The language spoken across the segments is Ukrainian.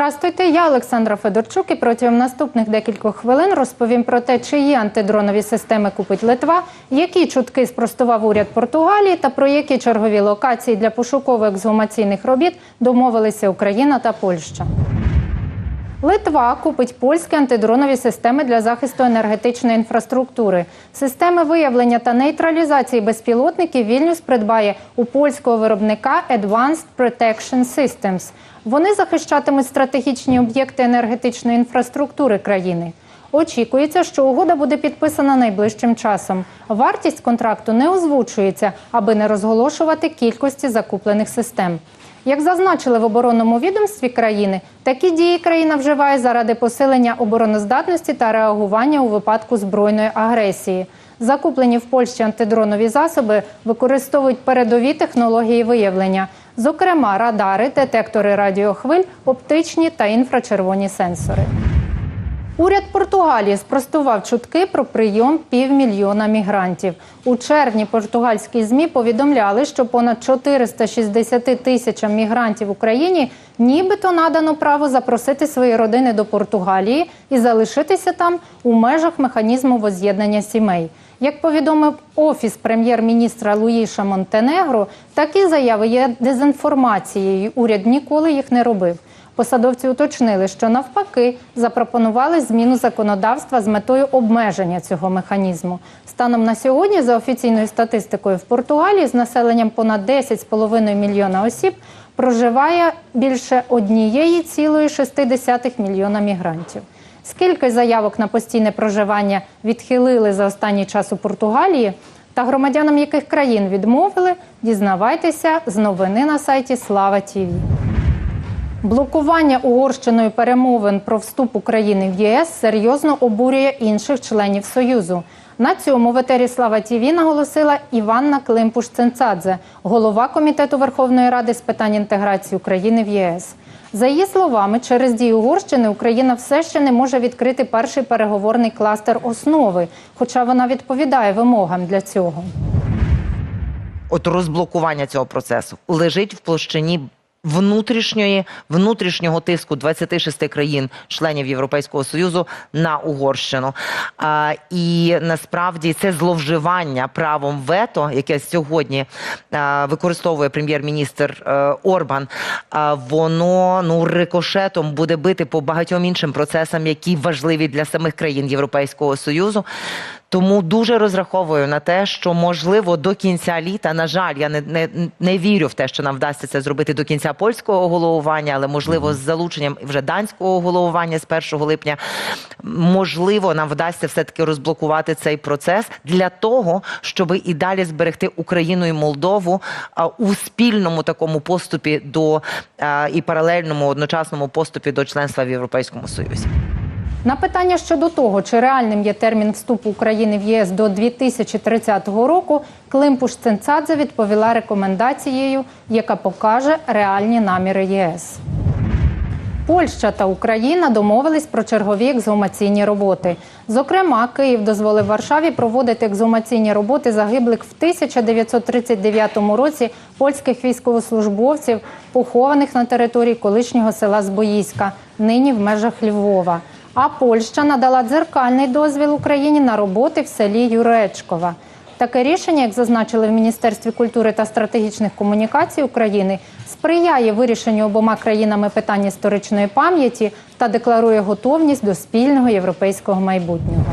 Здрастуйте, я Олександра Федорчук і протягом наступних декількох хвилин розповім про те, чиї антидронові системи купить Литва, які чутки спростував уряд Португалії та про які чергові локації для пошуково-ексгумаційних робіт домовилися Україна та Польща. Литва купить польські антидронові системи для захисту енергетичної інфраструктури. Системи виявлення та нейтралізації безпілотників Вільнюс придбає у польського виробника Advanced Protection Systems. Вони захищатимуть стратегічні об'єкти енергетичної інфраструктури країни. Очікується, що угода буде підписана найближчим часом. Вартість контракту не озвучується, аби не розголошувати кількості закуплених систем. Як зазначили в оборонному відомстві країни, такі дії країна вживає заради посилення обороноздатності та реагування у випадку збройної агресії. Закуплені в Польщі антидронові засоби використовують передові технології виявлення, зокрема радари, детектори радіохвиль, оптичні та інфрачервоні сенсори. Уряд Португалії спростував чутки про прийом півмільйона мігрантів. У червні португальські змі повідомляли, що понад 460 тисячам мігрантів в Україні нібито надано право запросити свої родини до Португалії і залишитися там у межах механізму воз'єднання сімей. Як повідомив офіс прем'єр-міністра Луїша Монтенегро, такі заяви є дезінформацією. Уряд ніколи їх не робив. Посадовці уточнили, що навпаки запропонували зміну законодавства з метою обмеження цього механізму. Станом на сьогодні, за офіційною статистикою в Португалії, з населенням понад 10,5 мільйона осіб проживає більше 1,6 мільйона мігрантів. Скільки заявок на постійне проживання відхилили за останній час у Португалії, та громадянам яких країн відмовили, дізнавайтеся з новини на сайті Слава Тіві. Блокування Угорщиною перемовин про вступ України в ЄС серйозно обурює інших членів Союзу. На цьому в етері Слава Тіві наголосила Іванна Климпуш-Ценцадзе, голова комітету Верховної Ради з питань інтеграції України в ЄС. За її словами, через дію Угорщини Україна все ще не може відкрити перший переговорний кластер основи, хоча вона відповідає вимогам для цього. от розблокування цього процесу лежить в площині внутрішньої внутрішнього тиску 26 країн, членів Європейського союзу на Угорщину. А, і насправді це зловживання правом вето, яке сьогодні а, використовує прем'єр-міністр е, Орбан. А, воно ну рикошетом буде бити по багатьом іншим процесам, які важливі для самих країн Європейського союзу. Тому дуже розраховую на те, що можливо до кінця літа, на жаль, я не, не, не вірю в те, що нам вдасться це зробити до кінця польського головування, але можливо з залученням вже данського головування з 1 липня, можливо, нам вдасться все таки розблокувати цей процес для того, щоб і далі зберегти Україну і Молдову а, у спільному такому поступі до і паралельному одночасному поступі до членства в Європейському Союзі. На питання щодо того, чи реальним є термін вступу України в ЄС до 2030 року, Климпуш Ценцадзе відповіла рекомендацією, яка покаже реальні наміри єС. Польща та Україна домовились про чергові ексгумаційні роботи. Зокрема, Київ дозволив Варшаві проводити ексгумаційні роботи загиблих в 1939 році польських військовослужбовців, похованих на території колишнього села Збоїська, нині в межах Львова. А Польща надала дзеркальний дозвіл Україні на роботи в селі Юречкова. Таке рішення, як зазначили в Міністерстві культури та стратегічних комунікацій України, сприяє вирішенню обома країнами питань історичної пам'яті та декларує готовність до спільного європейського майбутнього.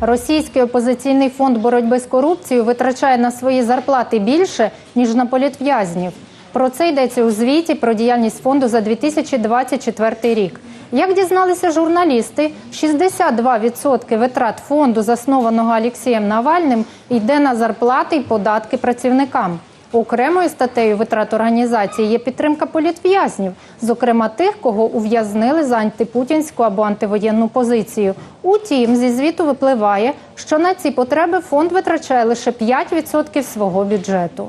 Російський опозиційний фонд боротьби з корупцією витрачає на свої зарплати більше ніж на політв'язнів. Про це йдеться у звіті про діяльність фонду за 2024 рік. Як дізналися журналісти, 62% витрат фонду, заснованого Олексієм Навальним, йде на зарплати й податки працівникам. Окремою статтею витрат організації є підтримка політв'язнів, зокрема тих, кого ув'язнили за антипутінську або антивоєнну позицію. Утім, зі звіту випливає, що на ці потреби фонд витрачає лише 5% свого бюджету.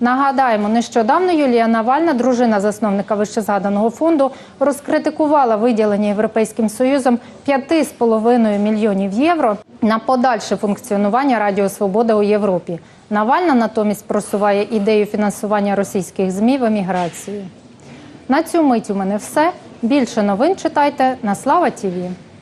Нагадаємо, нещодавно Юлія Навальна, дружина засновника вищезгаданого фонду, розкритикувала виділення Європейським Союзом 5,5 мільйонів євро на подальше функціонування Радіо Свобода у Європі. Навальна натомість просуває ідею фінансування російських змі в еміграції. На цю мить у мене все. Більше новин читайте на Слава Тіві.